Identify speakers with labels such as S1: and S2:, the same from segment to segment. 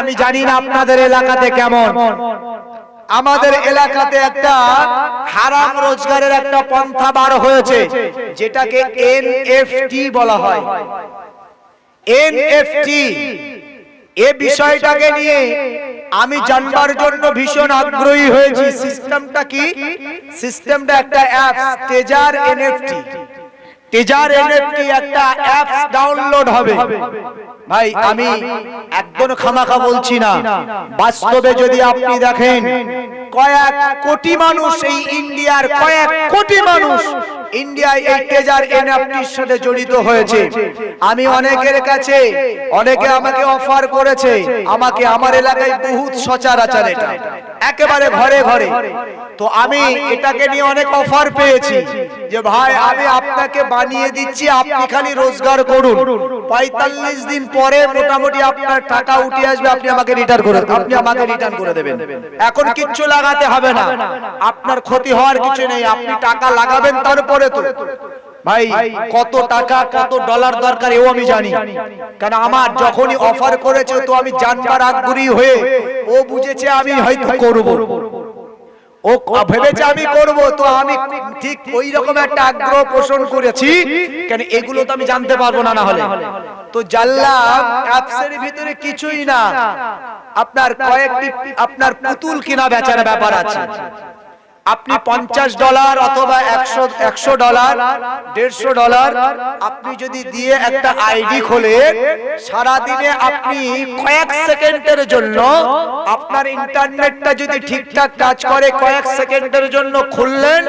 S1: আমি জানি না আপনাদের এলাকাতে কেমন। আমাদের এলাকাতে একটা হারাম রোজগারের একটা পন্থা বার হয়েছে, যেটাকে এনএফটি বলা হয়। এনএফটি এ বিষয়টাকে নিয়ে আমি জানবার জন্য ভীষণ আগ্রহী হয়েছি। সিস্টেমটা কি? সিস্টেমটা একটা অ্যাপ তেজার এনএফটি তেজার এনএফটি একটা অ্যাপস ডাউনলোড হবে? ভাই আমি একদম খামাখা বলছি না। বাস্তবে যদি আপনি দেখেন কয়েক কোটি মানুষ এই ইন্ডিয়ার কয়েক কোটি মানুষ ইন্ডিয়ায় এই তেজার এনএফটির সাথে জড়িত হয়েছে। আমি অনেকের কাছে, অনেকে আমাকে অফার করেছে, আমাকে আমার এলাকায় বহুত সচরাচর এটা। একেবারে ঘরে ঘরে। তো আমি এটাকে নিয়ে অনেক অফার পেয়েছি যে, ভাই, আমি আপনাকে বানিয়ে দিচ্ছি, আপনি খালি রোজগার করুন। পঁয়তাল্লিশ দিন পরে মোটামুটি আপনার টাকা উঠে আসবে, আপনি আমাকে রিটার্ন করে আপনি আমাকে রিটার্ন করে দেবেন। এখন কিচ্ছু লাগাতে হবে না। আপনার ক্ষতি হওয়ার কিছু নেই। আপনি টাকা লাগাবেন, তারপরে তো? ভাই কত টাকা কত ডলার দরকার এও আমি জানি। কারণ আমার যখনই অফার করেছে তো আমি জানবার আগ্রহী হয়ে ও বুঝেছে আমি হয়তো করব। ও ভেবেছে আমি করব তো আমি ঠিক ওই রকম একটা আগ্রহ পোষণ করেছি। কেন এগুলো তো আমি জানতে পারব না না হলে। তো জানলাম অ্যাপসের ভিতরে কিছুই না। আপনার কয়েকটি আপনার পুতুল কিনা বেচার ব্যাপার আছে। আপনি পঞ্চাশ ডলার অথবা একশো একশো ডলার দেড়শো ডলার আপনি যদি দিয়ে একটা আইডি খোলে সারাদিনে আপনি কয়েক সেকেন্ডের জন্য আপনার ইন্টারনেটটা যদি ঠিকঠাক কাজ করে কয়েক সেকেন্ডের জন্য খুললেন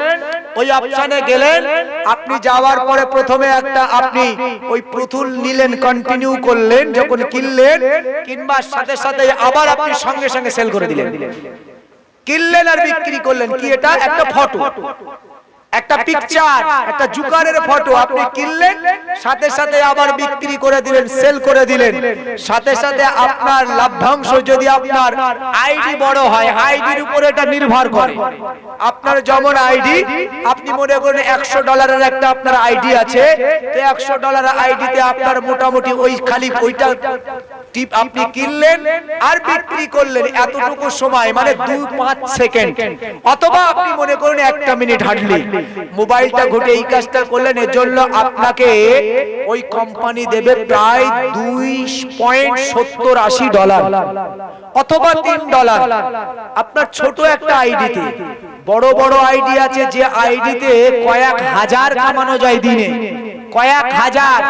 S1: ওই অপশানে গেলেন আপনি যাওয়ার পরে প্রথমে একটা আপনি ওই পুতুল নিলেন কন্টিনিউ করলেন যখন কিনলেন কিংবা সাথে সাথে আবার আপনি সঙ্গে সঙ্গে সেল করে দিলেন। কিনলেন আর বিক্রি করলেন কি এটা? একটা ফটো। একটা পিকচার একটা জুকারের ফটো আপনি কিনলেন সাথে সাথে আবার বিক্রি করে দিলেন সেল করে দিলেন। সাথে সাথে আপনার লাভ্যাংশ যদি আপনার আইডি বড় হয় আইডির উপরে এটা নির্ভর করে। আপনার যেমন আইডি আপনি মনে করেন একশো ডলারের একটা আপনার আইডি আছে তো একশো ডলার আইডিতে আপনার মোটামুটি ওই খালি ওইটা টিপ আপনি কিনলেন আর বিক্রি করলেন এতটুকু সময় মানে দুই পাঁচ সেকেন্ড। অথবা আপনি মনে করেন একটা মিনিট হাঁটলি মোবাইলটা ঘটে এই কাজটা করলেন এর জন্য আপনাকে ওই কোম্পানি দেবে প্রায় দুই পয়েন্ট সত্তর আশি ডলার অথবা তিন ডলার আপনার ছোট একটা আইডিতে বড় বড় আইডি আছে, যে আইডিতে কয়েক হাজার কামানো যায় দিনে, কয়েক হাজার।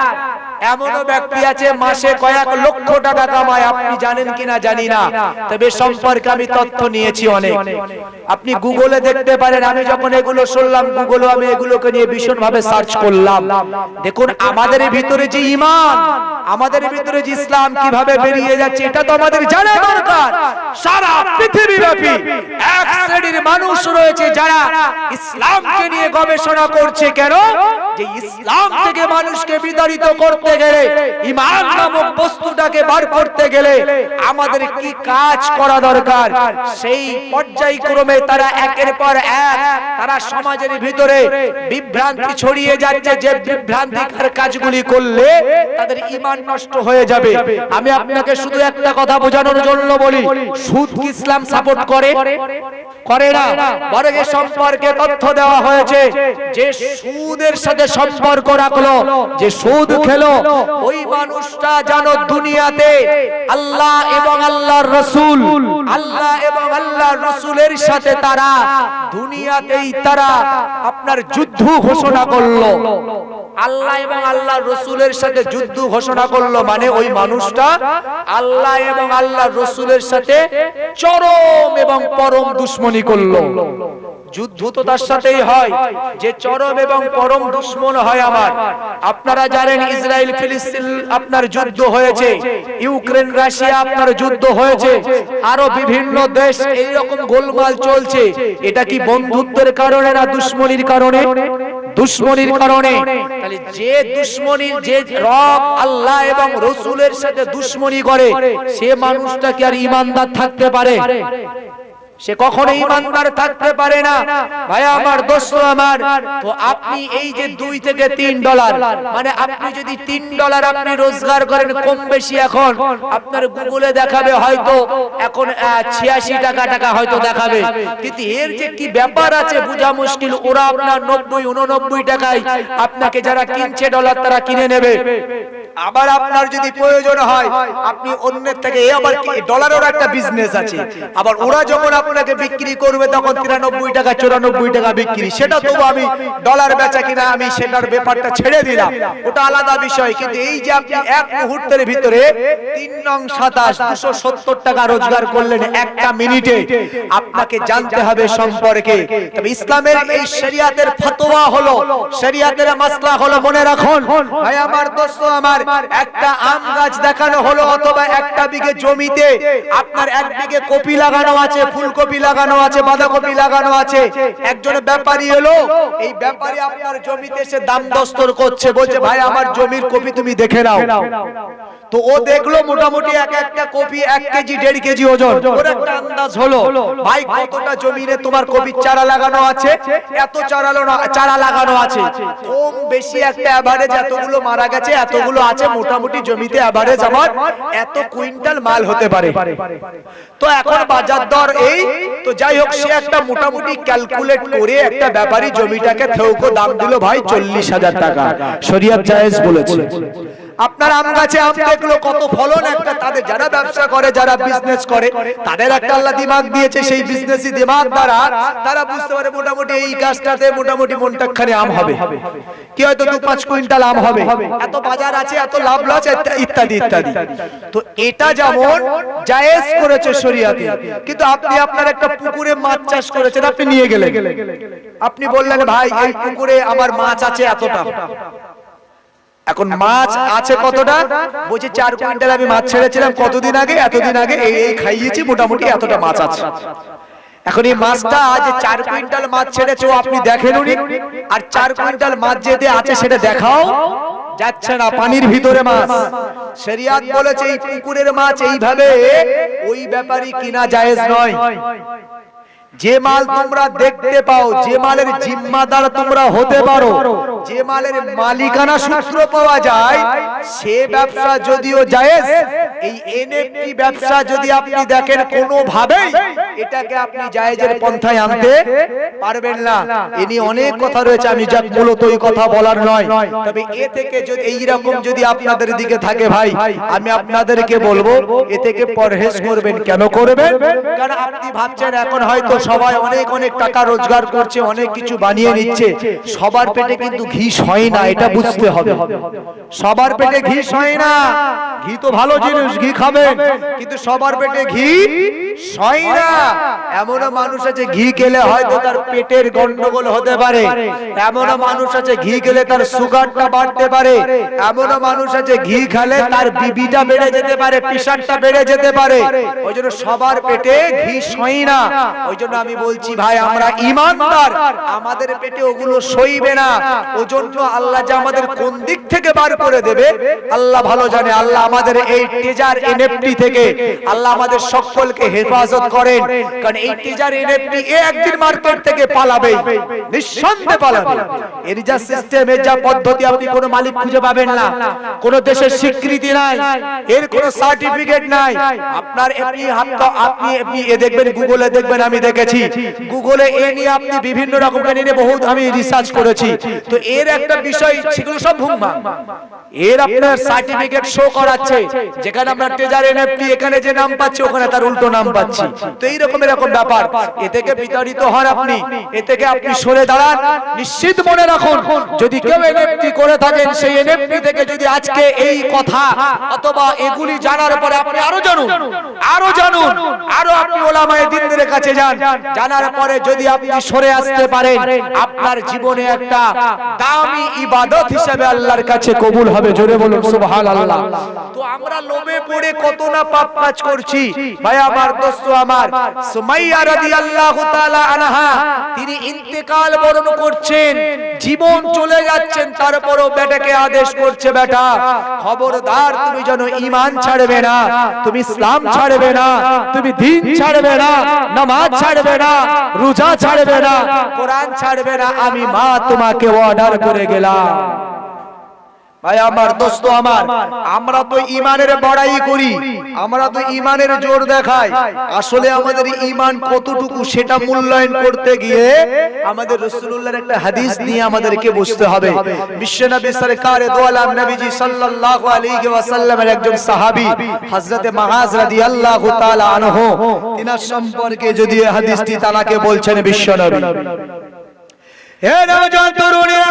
S1: এমনও ব্যক্তি আছে, মাসে কয়েক লক্ষ টাকা কামায়, আপনি জানেন কিনা জানি না। তবে সম্পর্কে আমি তথ্য নিয়েছি অনেক। আপনি গুগলে দেখতে পারেন, আমি যখন এগুলো শুনলাম গুগলে আমি এগুলোকে নিয়ে ভীষণ ভাবে সার্চ করলাম। দেখুন, আমাদের ভিতরে যে ইমান, আমাদের ভিতরে যে ইসলাম কীভাবে বেরিয়ে যাচ্ছে, এটা তো আমাদের জানা দরকার। সারা পৃথিবী ব্যাপী এক শ্রেণির মানুষ রয়েছে যারা ইসলামকে নিয়ে গবেষণা করছে। কেন? যে ইসলাম থেকে মানুষকে বিতাড়িত করতে গেলে ইমান নামক বস্তুটাকে বার করতে গেলে আমাদের কি কাজ করা দরকার? সেই পর্যায়ক্রমে তারা একের পর এক তারা সমাজের ভিতরে বিভ্রান্তি ছড়িয়ে যাচ্ছে। যে বিভ্রান্তিকর কাজগুলি করলে তাদের ইমান নষ্ট হয়ে যাবে। আমি আপনাকে শুধু একটা কথা বোঝানোর জন্য বলি, সুদ কি ইসলাম সাপোর্ট করে? করে না। বরং এ সম্পর্কে তথ্য দেওয়া হয়েছে যে সুদের সাথে সম্পর্ক রাখল, যে সুদ খেলো ওই মানুষটা জানো দুনিয়াতে আল্লাহ এবং আল্লাহর রসুল, আল্লাহ এবং আল্লাহর রসুলের সাথে তারা দুনিয়াতেই তারা আপনার যুদ্ধ ঘোষণা করল। আল্লাহ এবং আল্লাহ রসুলের সাথে যুদ্ধ ঘোষণা করল মানে ওই মানুষটা আল্লাহ এবং আল্লাহ রসুলের সাথে চরম এবং পরম দুশ্মনী করল। যুদ্ধ তো তার সাথেই হয়। যে চরম এবং পরম দুশ্মন হয় আমার। আপনারা জানেন ইসরায়েল, ফিলিস্তিন আপনার যুদ্ধ হয়েছে। ইউক্রেন, রাশিয়া আপনার যুদ্ধ হয়েছে। আরও বিভিন্ন দেশ এই রকম গোলমাল চলছে। এটা কি বন্ধুত্বের কারণে না দুশ্মনির কারণে? দুশ্মনির কারণে। তাহলে যে দুশ্মনির যে রব আল্লাহ এবং রসুলের সাথে দুশ্মনি করে, সে মানুষটা কি আর ইমানদার থাকতে পারে? সে কখনো ইমানদার থাকতে পারে না। ভাই আমার দোস্ত আমার। তো আপনি এই যে দুই থেকে তিন ডলার মানে আপনি যদি তিন ডলার আপনি রোজগার করেন কম বেশি এখন আপনার গুগলে দেখাবে হয়তো এখন ছিয়াশি টাকা টাকা হয়তো দেখাবে। কিন্তু এর যে কি ব্যাপার আছে বোঝা মুশকিল। ওরা আপনার নব্বই উননব্বই টাকায় আপনাকে যারা কিনছে ডলার তারা কিনে নেবে। আবার আপনার যদি প্রয়োজন হয় আপনি অন্যের থেকে আবার ডলারের একটা বিজনেস আছে আবার ওরা যখন আপনাকে বিক্রি করবে তখন তিরানব্বই টাকা, চুরানব্বই টাকা বিক্রি। সেটা তবু আমি ডলার বেচা কিনা, আমি সেটার ব্যাপারটা ছেড়ে দিলাম। ওটা আলাদা বিষয়, কিন্তু এই যে আপনি এক মুহূর্তের ভিতরে তিন নং সাতাশ, দুশো সত্তর টাকা রোজগার করলেন একটা মিনিটে, আপনাকে জানতে হবে সম্পর্কে। তবে ইসলামের এই শরিয়াতের ফতোয়া হলো, শরিয়াতের মাসলা হলো, মনে রাখুন, ভাই আমার দোস্ত আমার, একটা আম গাছ দেখানো হলো অথবা একটা বিঘে জমিতে, আপনার এক বিঘে কপি লাগানো আছে ফুলকপি লাগানো আছে, বাঁধাকপি লাগানো আছে। একজন ব্যাপারী এলো, এই ব্যাপারী আপনার জমিতে এসে দাম দস্তর করছে, বলছে, ভাই, আমার জমির কপি তুমি দেখে নাও। তো ও দেখল মোটামুটি এক একটা কপি এক কেজি, দেড় কেজি ওজন। ওর একটা আন্দাজ হলো, ভাই, কতটা জমিনে তোমার কপির চারা লাগানো আছে? এত চারা চারা লাগানো আছে। কম বেশি একটা অ্যাভারেজ এতগুলো মারা গেছে, এতগুলো আছে, মোটামুটি জমিতে অ্যাভারেজ আমার এত কুইন্টাল মাল হতে পারে। তো এখন বাজার দর এই তো যাই হোক, সে একটা মোটামুটি ক্যালকুলেট করে একটা ব্যাপারী জমিটাকে থেউকো দাম দিল ভাই চল্লিশ হাজার টাকা। শরিয়ত জায়েজ বলেছে। আপনার আম গাছে আম দেখল, কত ফলন একটা তাদের যারা ব্যবসা করে, যারা বিজনেস করে, তাদের একটা আল্লাহ দিমাগ দিয়েছে, সেই বিজনেসই দিমাগ দ্বারা তারা বুঝতে পারে মোটামুটি এই গাছটাতে মোটামুটি মনটাখানে আম হবে। কি হয়তো দু পাঁচ কুইন্টাল আম হবে? এত বাজার আছে, এত লাভ লস ইত্যাদি ইত্যাদি। তো এটা যেমন জায়েজ করেছে শরিয়াতে, কিন্তু আপনি আপনার একটা পুকুরে মাছ চাষ করেছেন, আপনি নিয়ে গেলেন। আপনি বললেন, ভাই, এই পুকুরে আমার মাছ আছে এতটা। এখন মাছ আছে কতটা? বলছে চার কুইন্টাল আমি মাছ ছেড়েছিলাম কতদিন আগে? এতদিন আগে এই এই খাইয়েছি মোটামুটি এতটা মাছ আছে। এখন এই মাছটা আজ চার কুইন্টাল মাছ ছেড়েছে আপনি দেখেন উনি। আর চার কুইন্টাল মাছ যেতে আছে সেটা দেখাও। যাচ্ছে না পানির ভিতরে মাছ। শরিয়াত বলেছে এই পুকুরের মাছ এইভাবে ওই ব্যাপারই কিনা জায়েজ নয়। যে মাল তোমরা দেখতে পাও যে মালের জিম্মাদার তোমরা হতে পারো যে মালের মালিকানা সূত্র পাওয়া যায় সে ব্যবসা যদিও জায়েজ এই এনএফটি ব্যবসা যদি আপনি দেখেন কোনো ভাবে এটাকে আপনি জায়েজের পন্থায় আনতে পারবেন না। এ নিয়ে অনেক কথা রয়েছে আমি যা মূলত ওই কথা বলার নয়। তবে এ থেকে যদি এই রকম যদি আপনাদের দিকে থাকে ভাই আমি আপনাদেরকে বলব এ থেকে পরহেজ করবেন কেন করবেন কারণ আপনি ভাবছেন এখন হয়তো সবাই অনেক অনেক টাকা রোজগার করছে, অনেক কিছু বানিয়ে নিচ্ছে। সবার পেটে কিন্তু ঘি হয় না, এটা বুঝতে হবে। সবার পেটে ঘি হয় না। ঘি তো ভালো জিনিস, ঘি খাবেন। কিন্তু সবার পেটে ঘি হয় না। এমনও মানুষ আছে, ঘি খেলে হয়তো তার পেটের গন্ডগোল হতে পারে। এমনও মানুষ আছে, ঘি খেলে তার সুগারটা বাড়তে পারে। এমনও মানুষ আছে, ঘি খেলে তার বিবিটা বেড়ে যেতে পারে, প্রেশারটা বেড়ে যেতে পারে। ওই জন্য সবার পেটে ঘি সই না। ওই জন্য আমি বলছি ভাই আমরা ইমানদার। আমাদের পেটে ওগুলো সইবে না। ওই জন্য আল্লাহ যে আমাদের কোন দিক থেকে বার করে দেবে আল্লাহ ভালো জানে। আল্লাহ আমাদের এই টেজার এনএফটি থেকে আল্লাহ আমাদের সকলকে হেফাজত করেন। কারণ এই টেজার এনএফটি এ একদিন মার্কেট থেকে পালাবে। নিঃসন্দেহে পালাবে। এর যা সিস্টেম এর যা পদ্ধতি আপনি কোনো মালিক খুঁজে পাবেন না। কোনো দেশের স্বীকৃতি নাই। এর কোনো সার্টিফিকেট নাই। আপনার এমনি হাত আপনি এমনি এ দেখবেন গুগলে দেখবেন আমি দেখেছি। গুগলে এ নিয়ে আপনি বিভিন্ন রকম নিয়ে বহুত আমি রিসার্চ করেছি। তো এর একটা বিষয় সেগুলো সব ভুমভা এর আপনার সার্টিফিকেট শো করাচ্ছে, যেখানে আমরা ট্রেজার এনএফটি এখানে যে নাম পাচ্ছি, ওখানে তার উল্টো নাম পাচ্ছি। তো এই রকম এরকম ব্যাপার। এ থেকে বিতাড়িত হন আপনি, এ থেকে আপনি সরে দাঁড়ান। নিশ্চিত মনে রাখুন, যদি কেউ এনএফটি করে থাকেন, সেই এনএফটি থেকে যদি আজকে এই কথা অথবা এগুলি জানার পরে আপনি আরও জানুন আরও জানুন, আরও আপনি ওলামায়ে দিনদের কাছে যান। জানার পরে যদি আপনি সরে আসতে পারেন, আপনার জীবনে একটা দামি ইবাদত হিসেবে আল্লাহর কাছে কবুল হবে। জোরে বলুন, সুবহানাল্লাহ। তো আমরা লোভে পড়ে কত না পাপ কাজ করছি। ভাই, আমার দোস্ত আমার, সুমাইয়া রাদিয়াল্লাহু তাআলা আনহা, তিনি ইন্তেকাল বরণ করছেন। জীবন চলে যাচ্ছেন তারপরও বেটাকে আদেশ করছে বেটা খবরদার তুমি যেন ইমান ছাড়বে না তুমি ইসলাম ছাড়বে না তুমি দিন ছাড়বে না নামাজ ছাড়বে না রোজা ছাড়বে না কোরআন ছাড়বে না আমি মা তোমাকে অর্ডার করে গেলাম ভাই আমার দোস্ত আমার আমরা। তো ইমানের বড়াই করি আমরা তো ইমানের জোর দেখাই। আসলে আমাদের ইমান কতটুকু সেটা মূল্যায়ন করতে গিয়ে আমাদের রাসূলুল্লাহর একটা হাদিস নিয়ে আমাদেরকে বুঝতে হবে। বিশ্বনবী সরকার দো নবীজি সাল্লাল্লাহু আলাইহি ওয়াসাল্লামের একজন সাহাবী হযরতে মাআজ রাদিয়াল্লাহু তাআলা আনহু তিনার সম্পর্কে যদি হাদিসটি তানাকে বলছেন বিশ্বনবী। হে নওজোয়ান তরুণীরা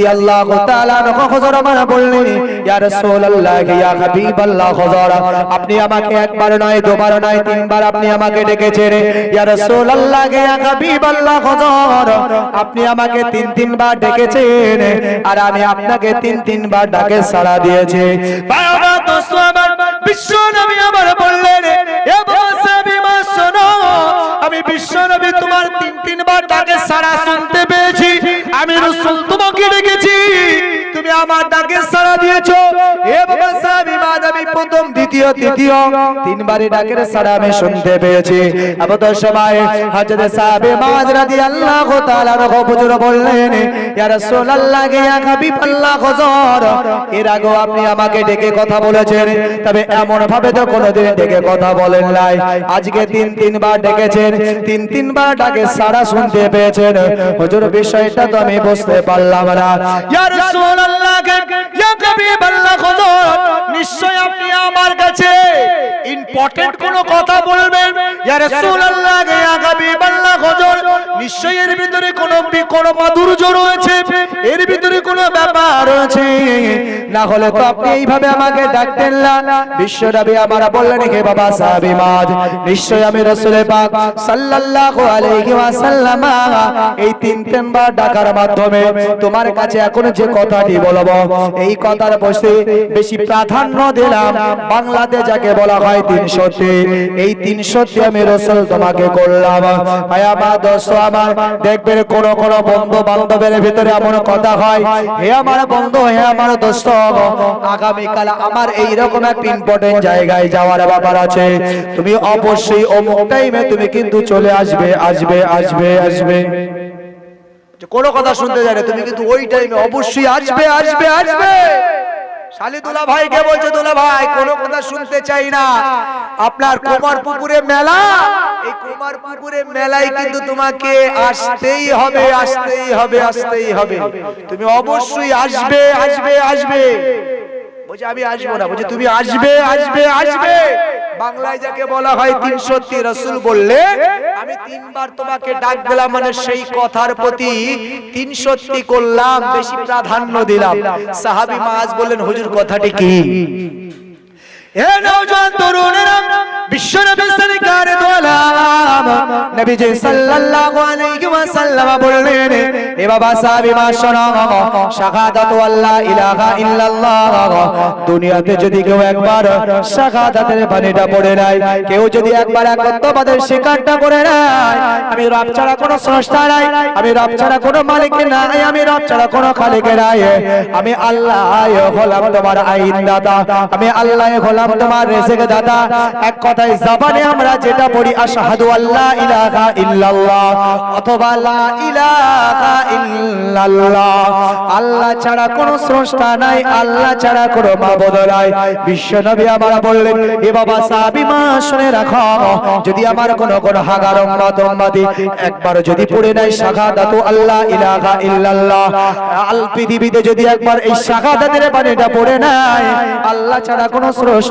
S1: আপনি আমাকে একবার নয়, দুবার নয়, তিনবার আপনি আমাকে ডেকেছেন। আপনি আমাকে তিন, তিনবার ডেকেছেন আর আমি আপনাকে তিন, তিনবার ডাকে দিয়েছি। আমি বিশ্ব নবী তোমার তিন, তিনবার শুনতে পেয়েছি। আমি রসুল তোমাকে ডেকেছি। তুমি আমার ডাকে সাড়া দিয়েছ। এ বাবা সাহেব মা আমি প্রথম দ্বিতীয় তৃতীয় তিনবারই ডাকের সাড়া আমি শুনতে পেয়েছি। আবদার সময় হযরত সাহাবী মাজ রাদিয়াল্লাহু তাআলা রহ হুজুর বললেন, ইয়া রাসূলুল্লাহ ইয়া হাবিবাল্লাহ হুজুর। এর আগে আপনি আমাকে ডেকে কথা বলেছেন, তবে এমন ভাবে তো কোনোদিন ডেকে কথা বলেন নাই। আজকে তিন, তিনবার ডেকেছেন, তিন, তিনবার ডাকে সাড়া শুনতে পেয়েছেন। হুজুর, বিষয়টা তো আমি বুঝতে পারলাম না। ইয়া রাসূলুল্লাহ ইয়া হাবিবাল্লাহ হুজুর। নিশ্চয় আপনি আমার কাছে। ইম্পর্টেন্ট কোন কথা বলবেন? ইয়া রাসূলুল্লাহ ইয়া হাবিবাল্লাহ হুজুর। নিশ্চয় এর ভিতরে কোন কোন মাধুর্য রয়েছে। এর ভিতরে কোন ব্যাপার রয়েছে। না হলে তো আপনি এইভাবে আমাকে ডাকতেন না। বিশ্বনবী আমার বললেন, হে বাবা সাহাবী মাজ নিশ্চয় আমি রাসূল পাক সাল্লাল্লাহু আলাইহি ওয়াসাল্লাম এই তিন তিনবার ডাকার মাধ্যমে তোমার কাছে এখন যে কথাটি বলব, এই কথার বসে বেশি প্রাধান্য দিলাম। বাংলাতে যাকে বলা হয় তিন সত্যি এই তিন সত্যি আমি রসুল তোমাকে করলাম। ভাই আমার দোস্ত, আমার দেখবেন কোন কোন বন্ধু বান্ধবের ভিতরে এমন কথা হয়, হে আমার বন্ধু, হে আমার দোস্ত, আগামীকাল আমার এই রকম একটা ইম্পর্টেন্ট জায়গায় যাওয়ার ব্যাপার আছে। তুমি অবশ্যই অমুক টাইমে তুমি কিন্তু চলে আসবে আসবে আসবে আসবে। কোনো কথা শুনতে যায় তুমি কিন্তু ওই টাইমে অবশ্যই আসবে আসবে আসবে। ভাই কোনো কথা শুনতে চাই না। আপনার মেলা, এই মেলায় কিন্তু তোমাকে আসতেই হবে আসতেই হবে আসতেই হবে। তুমি অবশ্যই আসবে আসবে আসবে। বলছে, আমি আসব না। বলছে, তুমি আসবে আসবে আসবে। বাংলায় যাকে বলা হয় তিন সত্যি রসুল বললে, আমি তিনবার তোমাকে ডাক দিলাম মানে সেই কথার প্রতি তিনশো সত্যি করলাম, বেশি প্রাধান্য দিলাম। সাহাবি মাজ বললেন, হুজুর, কথাটি কি? দুনিয়াতে যদি কেউ একবার শাহাদাতের বাণীটা পড়ে নাই কেউ যদি একবার একত্ববাদের স্বীকারটা করে নাই আমি রব ছাড়া কোনো স্রষ্টা নাই, আমি রব ছাড়া কোনো মালিক নাই, আমি রব ছাড়া কোনো খালিক নাই, আমি আল্লাহ হলাম তোমার আইন দাদা আমি আল্লাহ হলাম তোমার রেজেক দাদা, এক কথায় জবানে আমরা যেটা পড়ি, আশহাদু আল্লাহ ইলাহা ইল্লাল্লাহ অথবা লা ইলাহা ইল্লাল্লাহ। আল্লাহ ছাড়া কোনো স্রষ্টা নাই, আল্লাহ ছাড়া কোনো মাবুদ নাই। বিশ্ব নবী আমার বললেন, এ বাবা, সাহাবী মা, শুনে রাখো। যদি আমার কোনো কোন হাগার উম্মত, উম্মতি, একবার যদি পড়ে নাই শাহাদাতু আল্লাহ ইলাহা ইল্লাল্লাহ। আল পৃথিবীতে যদি একবার এই শাহাদাতের বাণীটা পড়ে নাই আল্লাহ ছাড়া কোনো স্রষ্টা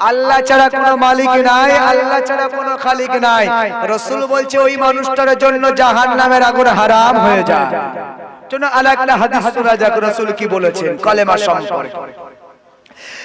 S1: আল্লাহ ছাড়া কোনো মালিক নাই আল্লাহ ছাড়া কোনো খালিক নাই। রসুল বলছে ওই মানুষটার জন্য জাহান নামের আগুন হারাম হয়ে যায়। জন্য আলাদা হাদিস যাক রসুল কি বলেছেন? কলেমা সম্পর্কে ভাই আমার দোস্ত আমার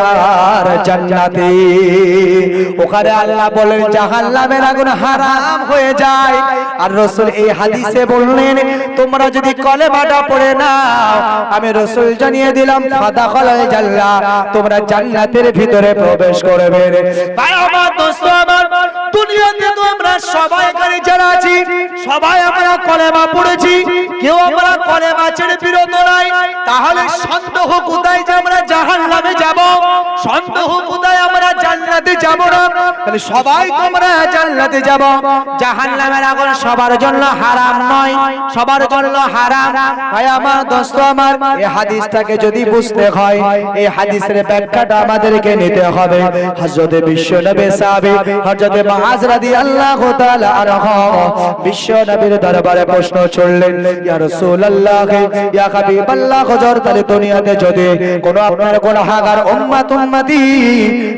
S1: দয়ার জান্নাতে। ওখানে আল্লাহ বলেন, জাহান্নামের আগুন হারাম হয়ে যায়। আর রাসূল এই হাদিসে বললেন, তোমরা যদি কলেমাটা পড়ে নাও, আমি রাসূল জানিয়ে দিলাম ফাদাখালাল জান্নাহ, তোমরা জান্নাতের ভিতরে প্রবেশ করবে। ভাই আমার দোস্ত, আমার দুনিয়াতে তো আমরা সবাই এখানে যারা আছি, সবাই আমরা কলেমা পড়েছি। কেউ আমরা কলেমা ছেড়ে বিরত নাই। তাহলে সন্দেহ কোথায় যে আমরা জাহান্নামে যাব? সন্দেহ কোথায় আমরা জান্নাতে যাব না। তাহলে সবাই তো আমরা জান্নাতে যাব। জাহান্নামের আগুন সবার জন্য হারাম নয়, সবার জন্য হারাম। ভাই, আমার দোস্ত, আমার, এই হাদিসটাকে যদি বুঝতে হয়, এই হাদিসের ব্যাখ্যাটা আমাদেরকে নিতে হবে। হযরত বিশ্ব নবী সাহাবী, হযরত মুআজ রাদিয়াল্লাহু তাআলা আনহু বিশ্ব নবীর দরবারে প্রশ্ন ছড়লেন, ইয়া রাসূলুল্লাহ, ইয়া হাবিবাল্লাহ, হুজুর, তাহলে দুনিয়াতে যদি কোন আপনার গুনাহগার উম্মত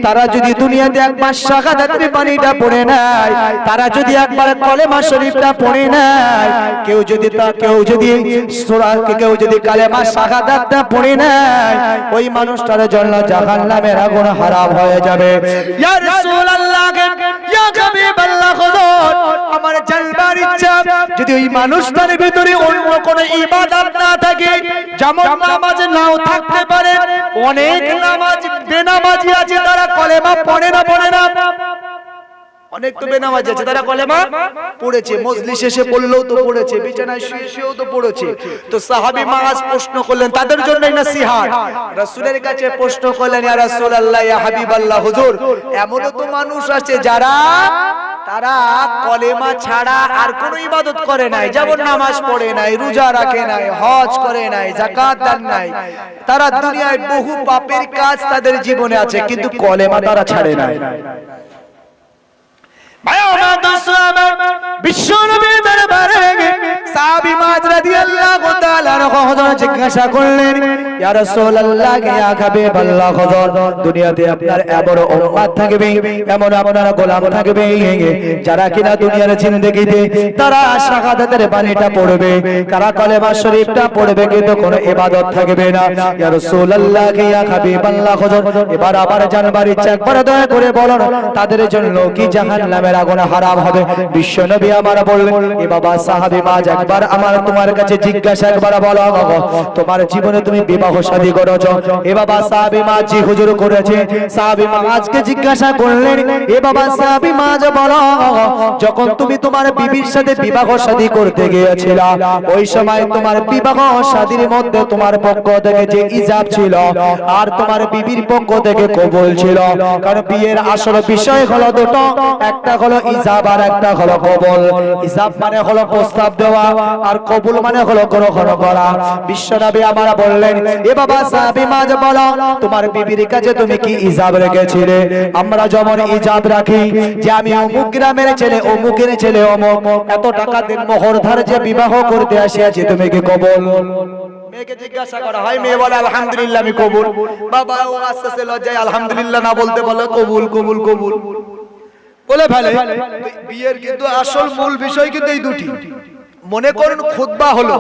S1: তারা যদি দুনিয়াতে একবার শাহাদাতের পানিটা পড়ে নেয়, তারা যদি একবার কলেমা শরীফটা পড়ে নেয়, কেউ যদি তা, কেউ যদি কেউ যদি কালেমা শাহাদাতটা পড়ে নেয়, ওই মানুষটার জন্য জাহান্নামের আগুন হারাম হয়ে যাবে। যদি ওই মানুষটার ভিতরে অন্য কোন ইবাদত না থাকে, যেমন নামাজ নাও থাকতে পারে, অনেক নামাজ বেনামাজি আছে তারা কলেমা পড়ে না পড়ে না। অনেক তো বেনামাজি আছে। তারা কলেমা পড়েছে। মজলিস এসে পড়লেও তো পড়েছে। বিছানায় শুয়ে শুয়েও তো পড়েছে। তো সাহাবী মাস প্রশ্ন করলেন তাদের জন্যই নসিহত। রাসূলের কাছে প্রশ্ন করলেন ইয়া রাসূলুল্লাহ ইয়া হাবিবাল্লাহ হুজুর এমনও তো মানুষ আছে যারা তারা কলেমা ছাড়া আর কোনো ইবাদত করে নাই। যেমন নামাজ পড়ে নাই রোজা রাখে নাই হজ করে নাই যাকাত দেন নাই। তারা দুনিয়ায় বহু পাপের কাজ তাদের জীবনে আছে কিন্তু কলেমা তারা ছাড়ে নাই যারা কিনা দুনিয়ার জিন্দেগিতে তারা শাহাদাতের বাণীটা পড়বে তারা কলেমা শরীফটা পড়বে, কিন্তু কোনো ইবাদত থাকবে না। ইয়া রাসূলুল্লাহ ইয়া হাবিবাল্লাহ হযরত, এবার আবার জানবার ইচ্ছা একবার দয়া করে বলুন তাদের জন্য কি জাহান্নামের আগুন হারাম হবে। বিশ্ব নবী আমার বললেন, এ বাবা সাহাবী মাজ একবার আমার তোমার কাছে জিজ্ঞাসা একবার বলো তোমার জীবনে তুমি বিবাহ শাদী করেছ। এ বাবা সাহাবী মাজ জি হুজুর করেছে। সাহাবী মাজকে জিজ্ঞাসা করলেন, এ বাবা সাহাবী মাজ বলো যখন তুমি তোমার বিবির সাথে বিবাহ শাদী করতে গিয়েছিলা, ওই সময় তোমার বিবাহ শাদীর মধ্যে তোমার পক্ষ থেকে যে ইজাব ছিল আর তোমার বিবির পক্ষ থেকে কবুল ছিল। কারণ বিয়ের আসল বিষয় হলো দুটো, একটা হলো ইজাব আর একটা হলো কবুল। ইজাব মানে হলো প্রস্তাব দেওয়া আর কবুল মানে হলো গ্রহণ করা। বিশ্বনবী আমার বললেন এ বাবা সাহাবী মাঝ বলো তোমার বিবির কাছে তুমি কি ইজাব রেখেছিলে? আমরা যেমন ইজাব রাখি যে আমি অমুক গ্রামের ছেলে অমুকের ছেলে অমুক। এত টাকা দিন মোহর ধার যে বিবাহ করতে আসিয়াছি তুমি কি কবুল? মেয়েকে জিজ্ঞাসা করা হয় মেয়ে বলে আলহামদুলিল্লাহ আমি কবুল। বাবা ও আস্তে আস্তে লজ্জায় আলহামদুলিল্লাহ না বলতে বলে কবুল কবুল কবুল। বলে ফেলে। বিয়ের কিন্তু আসল মূল বিষয় কিন্তু এই দুটি। মনে করেন খুতবা হলো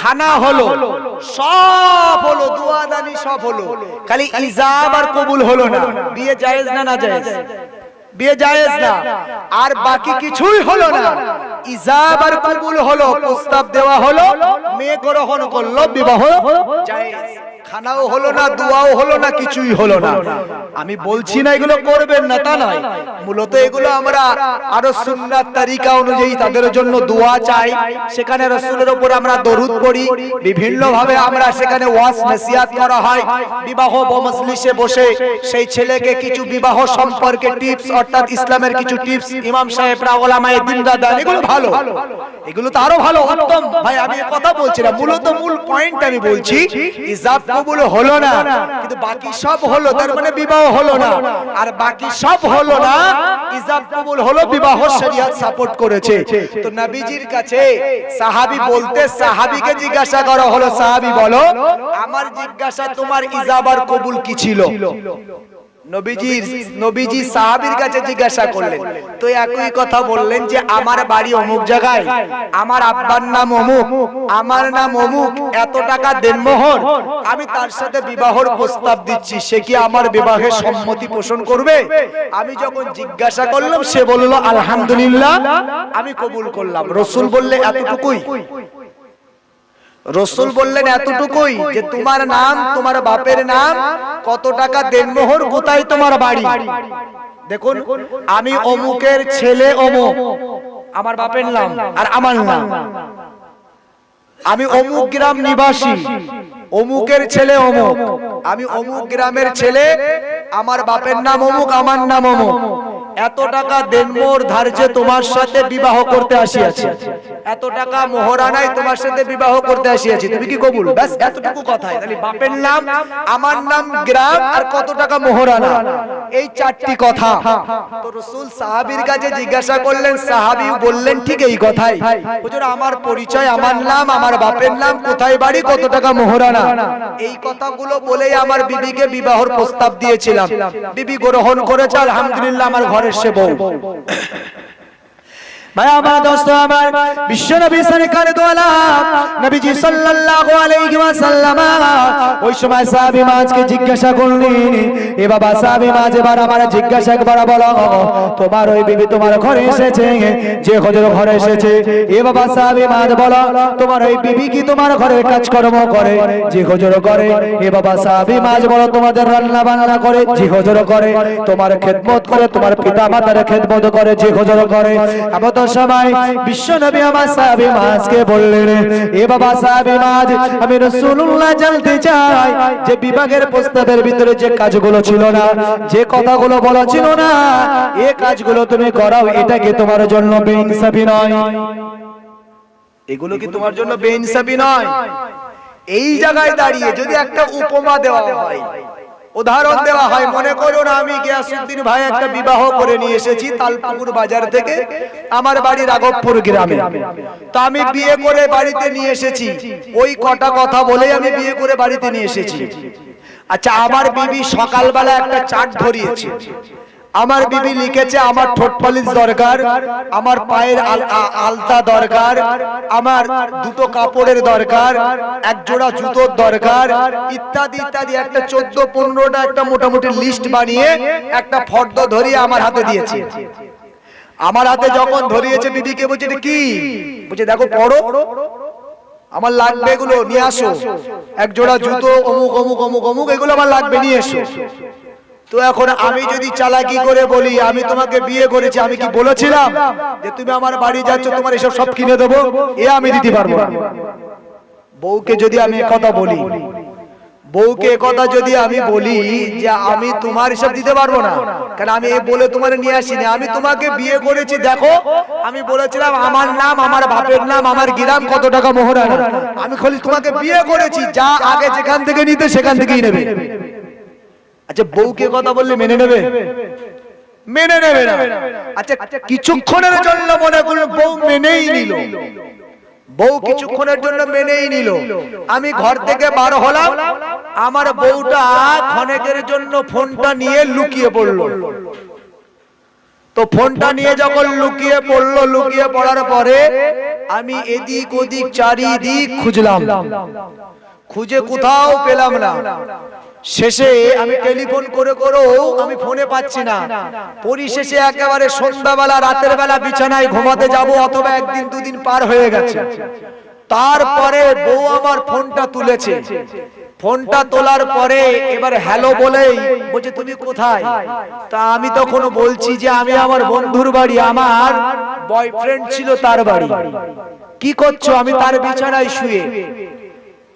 S1: খানা হলো সব হলো দুয়াদানি সব হলো। খালি ইজাব আর কবুল হলো না। বিয়ে জায়েজ না না জায়েজ? বিয়ে জায়েজ না। আর বাকি কিছুই হলো না। ইজাব আর কবুল হলো প্রস্তাব দেওয়া হলো মেয়ে গ্রহণ করল বিবাহ জায়েজ। খানাও হলো না, দোয়াও হলো না, কিছুই হলো না। আমি বলছি না এগুলো করবেন না, তা নয়। মূলত এগুলো আমরা আরও সুন্নাত তারিকা অনুযায়ী তাদের জন্য দোয়া চাই। সেখানে রসুলের উপর আমরা দরুদ পড়ি। বিভিন্ন ভাবে আমরা সেখানে ওয়াজ, নসিহাত করা হয়। বিবাহ মজলিসে বসে সেই ছেলেকে কিছু বিবাহ সম্পর্কে টিপস, অর্থাৎ ইসলামের কিছু টিপস ইমাম সাহেবরা, ওলামায়ে দিনদার দেন। এগুলো ভালো। এগুলো তো আরও ভালো, উত্তম। ভাই, আমি কথা বলছি না। মূলত মূল পয়েন্ট আমি বলছি ইজাব কবুল হলো না। কিন্তু বাকি সব হলো তার মানে বিবাহ হলো না। আর বাকি সব হলো না ইজাব কবুল হলো বিবাহ শরিয়াত সাপোর্ট করেছে। তো নবীজির কাছে সাহাবী বলতে সাহাবীকে জিজ্ঞাসা করা হলো সাহাবী বলো আমার জিজ্ঞাসা তোমার ইজাব আর কবুল কি ছিল? নবীজির নবীজি সাহাবীর কাছে জিজ্ঞাসা করলেন তো একই কথা বললেন যে আমার বাড়ি অমুক জায়গায় আমার আব্বার নাম অমুক আমার নাম অমুক এত টাকা দেনমোহর আমি তার সাথে বিবাহর প্রস্তাব দিচ্ছি সে কি আমার বিবাহে সম্মতি পোষণ করবে? আমি যখন জিজ্ঞাসা করলাম সে বলল আলহামদুলিল্লাহ। আমি কবুল করলাম। রসুল বললে এতটুকুই। রসুল বললেন এতটুকুই যে তোমার নাম তোমার বাপের নাম কত টাকা দেনমোহর কোথায় তোমার বাড়ি? দেখুন আমি অমুকের ছেলে অমুক। আমার বাপের নাম আর আমার নাম। আমি অমুক গ্রাম নিবাসী। অমুকের ছেলে অমুক। আমি অমুক গ্রামের ছেলে আমার বাপের নাম অমুক আমার নাম অমুক। এত টাকা দেনমোর ধার্যে তোমার সাথে বিবাহ করতে আসিয়াছি। এত টাকা মোহরানায় তোমার সাথে বিবাহ করতে আসিয়াছি। তুমি কি কবুল? ব্যাস, এতটুকু কথাই। তাহলে বাপের নাম, আমার নাম গ্রাম, আর কত টাকা মোহরানা? এই চারটি কথা। তো রসুল সাহাবীর কাছে জিজ্ঞাসা করলেন, সাহাবী বললেন, ঠিক এই কথাই। হুজুর, আমার পরিচয়, আমার নাম, আমার বাপের নাম, কোথায় বাড়ি, কত টাকা মোহরানা? এই কথাগুলো বলেই আমার বিবিকে বিবাহর প্রস্তাব দিয়েছিলাম। বিবি গ্রহণ করেছে, আলহামদুলিল্লাহ, আমার ঘরের সে বউ তোমার ওই বিবি ঘরে ঘরে কি তোমার ঘরের কাজকর্ম করে? যে হুজুর করে এ বাবা সাহাবী মাঝ বলো, তোমাদের রান্না বান্না করে? যে হুজুর করে তোমার খেদমত করে, তোমার পিতা মাতার খেদমত করে, যে হুজুর করে এ যে কথাগুলো বলা ছিল না এই কাজগুলো তুমি করাও, এটা কি তোমার জন্য নয়? তোমার জন্য নয়? এই জায়গায় দাঁড়িয়ে যদি একটা উপমা দেওয়া হয় উদাহরণ দেওয়া হয় মনে করুন আমি গিয়াসুদ্দিন ভাই একটা বিবাহ করে নিয়ে এসেছি তালপুকুর বাজার থেকে আমার বাড়ি রাঘবপুর গ্রামে। তা আমি বিয়ে করে বাড়িতে নিয়ে এসেছি। ওই কটা কথা বলেই আমি বিয়ে করে বাড়িতে নিয়ে এসেছি। আচ্ছা আমার বিবি সকালবেলা একটা চাট ধরিয়েছে। আমার বিবি লিখেছে আমার ঠোঁট পালিশ দরকার আমার পায়ের আলতা দরকার আমার দুটো কাপড়ের দরকার এক জোড়া জুতোর দরকার ইত্যাদি ইত্যাদি একটা চোদ্দ পনেরোটা একটা মোটামুটি লিস্ট বানিয়ে একটা ফর্দ ধরিয়ে আমার হাতে দিয়েছে। আমার হাতে যখন ধরিয়েছে বিবিকে বলছে এটা কি বলছে দেখো পড়ো আমার লাগবে এগুলো নিয়ে আসো। এক জোড়া জুতো অমুক অমুক অমুক অমুক এগুলো আমার লাগবে নিয়ে এসো। তো এখন আমি যদি চালাকি করে বলি আমি তোমাকে বিয়ে করেছি আমি কি বলেছিলাম যে তুমি আমার বাড়ি যাচ্ছ তোমার এসব সব কিনে দেবো? এ আমি দিতে পারব না। বউকে যদি আমি কথা বলি বউকে কথা যদি আমি বলি যে আমি তোমার হিসাব দিতে পারব না কারণ আমি বলে তোমার নিয়ে আসিনি আমি তোমাকে বিয়ে করেছি দেখো আমি বলেছিলাম আমার নাম আমার বাপের নাম আমার গ্রাম কত টাকা মোহরানা? আমি খালি তোমাকে বিয়ে করেছি যা আগে যেখান থেকে নিতে সেখান থেকেই নেবে। আচ্ছা বউকে কথা বললে মেনে নেবে? মেনে নেবে না। আচ্ছা কিছুক্ষণের জন্য মনে করল বউ মেনেই নিল। বউ কিছুক্ষণের জন্য মেনেই নিল। আমি ঘর থেকে বার হলাম। আমার বউটা ক্ষণেকের জন্য ফোনটা নিয়ে লুকিয়ে পড়ল। তো ফোনটা নিয়ে যখন লুকিয়ে পড়ল লুকিয়ে পড়ার পরে আমি এদিক ওদিক চারিদিক খুঁজলাম। খুঁজে কোথাও পেলাম না। শেষে আমি টেলিফোন করে করেও আমি ফোনে পাচ্ছি না। পরিশেষে একেবারে সন্ধ্যাবেলা রাতের বেলা বিছানায় ঘুমাতে যাব অথবা একদিন দুদিন পার হয়ে গেছে। তারপরে বউ আমার ফোনটা তুলেছে। ফোনটা তোলার পরে এবার হ্যালো বলেই বলছে তুমি কোথায়? তা আমি তখন বলছি যে আমি আমার বন্ধুর বাড়ি আমার বয়ফ্রেন্ড ছিল তার বাড়ি। কি করছ? আমি তার বিছানায় শুয়ে।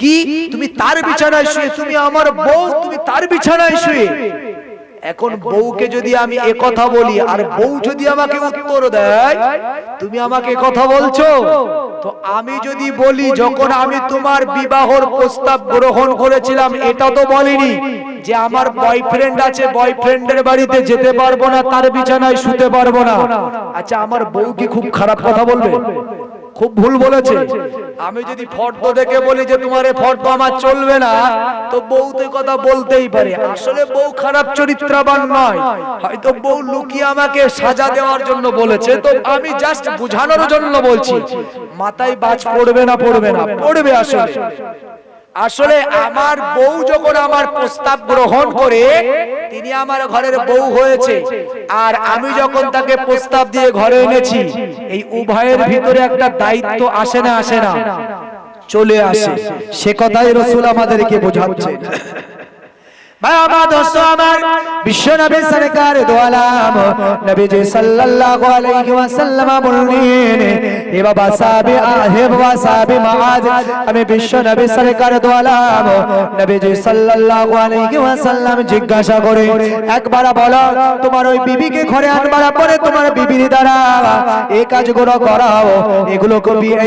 S1: কি? তুমি তার বিছানায় শুয়ে, তুমি আমার বউ, তুমি তার বিছানায় শুয়ে। এখন বউকে যদি আমি এ কথা বলি, আর বউ যদি আমাকে উত্তর দেয়, তুমি আমাকে কথা বলছো? তো আমি যদি বলি, যখন আমি তোমার বিবাহর প্রস্তাব গ্রহণ করেছিলাম, এটা তো বলিনি যে আমার বয়ফ্রেন্ড আছে বয়ফ্রেন্ডের বাড়িতে যেতে পারব না, তার বিছানায় শুতে পারব না। আচ্ছা আমার বউ কি খুব খারাপ কথা বলবে? খুব ভুল বলেছে। আমি যদি ফর্দ দেখে বলি যে তোমার এ ফর্দ আমার চলবে না তো বউ তো কথা বলতেই পারে। আসলে বউ খারাপ চরিত্রবান নয়। হয়তো বউ লুকিয়ে আমাকে সাজা দেওয়ার জন্য বলেছে তো আমি জাস্ট বুঝানোর জন্য বলছি। মাথায় বাজ পড়বে না পড়বে না পড়বে আসলে। আসলে আমার বউ যখন আমার প্রস্তাব গ্রহণ করে তিনি আমার ঘরের বউ হয়েছে। আর আমি যখন তাকে প্রস্তাব দিয়ে ঘরে এনেছি এই উভয়ের ভিতরে একটা দায়িত্ব আসে না আসে না। চলে আসে। সে কথাই রসুল আমাদেরকে বোঝাচ্ছেন আমার বিশ্ব নবী সরকার দোয়ালাম নবীজি সাল্লাল্লাহু আলাইহি বললেন হে বাবা হে বাবা মাআজ আমি বিশ্ব নবী সরকার দোয়ালাম নবীজি সাল্লাল্লাহু আলাইহি জিজ্ঞাসা করে, একবার বলো, তোমার ওই বিবিকে ঘরে আনবার পরে তোমার বিবির দ্বারা এই কাজগুলো করাও? এগুলো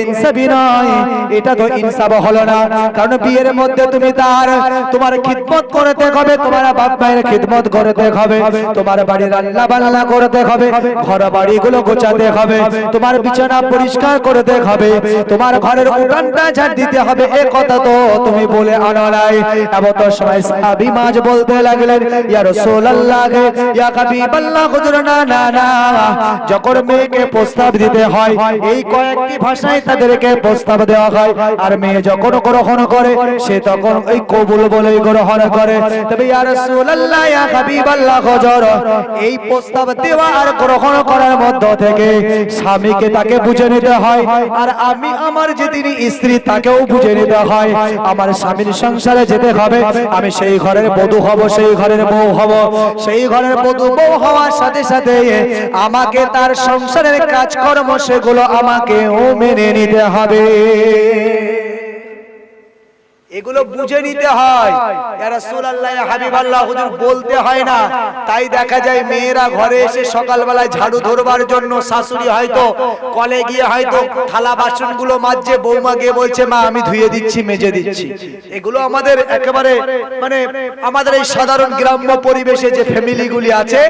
S1: ইনসাফি নয়। এটা তো ইনসাফ হলো না। কারণ বিয়ের মধ্যে তুমি তার, তোমার খিদমত করতে হবে, তোমার বাপ মায়ের খিদমত করতে হবে তোমার বাড়ি রান্না বান্না করতে হবে ঘর বাড়িগুলো গোছাতে হবে, তোমার বিছানা পরিষ্কার করতে হবে তোমার ঘরের উঠানটা ঝাড় দিতে হবে। এ কথা তো তুমি বলে আনো নাই। এমন তো সময় সাহাবী মাঝ বলতে লাগলেন, ইয়া রাসূলুল্লাহ ইয়া হাবিবাল্লাহ, হুজুর, না না না। যখন মেয়েকে প্রস্তাব দিতে হয়, এই কয়েকটি ভাষায় তাদেরকে প্রস্তাব দেওয়া হয়। আর মেয়ে যখন গ্রহণ করে, সে তখন ওই কবুল বলেই গ্রহণ করে। স্বামীকে তাকে বুঝে নিতে হয়, আর আমি আমার যে তিনি স্ত্রী তাকেও বুঝে নিতে হয়। আমার স্বামীর সংসারে যেতে হবে, আমি সেই ঘরের বধূ হব, সেই ঘরের বউ হব। সেই ঘরের বধূ বউ হওয়ার সাথে সাথে আমাকে তার সংসারের কাজকর্ম সেগুলো আমাকেও মেনে নিতে হবে। এগুলো বুঝে নিতে হয়। বলতে হয় না। তাই দেখা যায় মেয়েরা ঘরে এসে সকালবেলায় ঝাড়ু ধরবার জন্য শাশুড়ি হয়তো কলে গিয়ে হয়তো থালা বাসনগুলো মাজছে, বৌমা গিয়ে বলছে, মা, আমি ধুয়ে দিচ্ছি, মেজে দিচ্ছি। এগুলো আমাদের একেবারে মানে আমাদের এই সাধারণ গ্রাম্য পরিবেশে যে ফ্যামিলিগুলি আছে,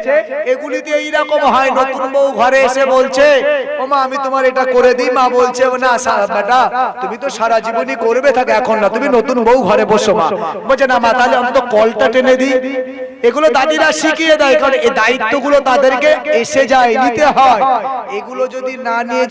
S1: এগুলিতে এইরকম হয়। নতুন বউ ঘরে এসে বলছে, ও মা, আমি তোমার এটা করে দিই। মা বলছে, না বেটা, তুমি তো সারা জীবনই করবে, থাকে, এখন না, তুমি নতুন বউ ঘরে বসো মা। বলছে, না মা, তাহলে অন্তত কলটা টেনে দিই। এগুলো দাদিরা শিখিয়ে দেয়, কারণ এই দায়িত্বগুলো তাদেরকে এসে যায়, নিতে হয়। এগুলো যদি না নিয়ে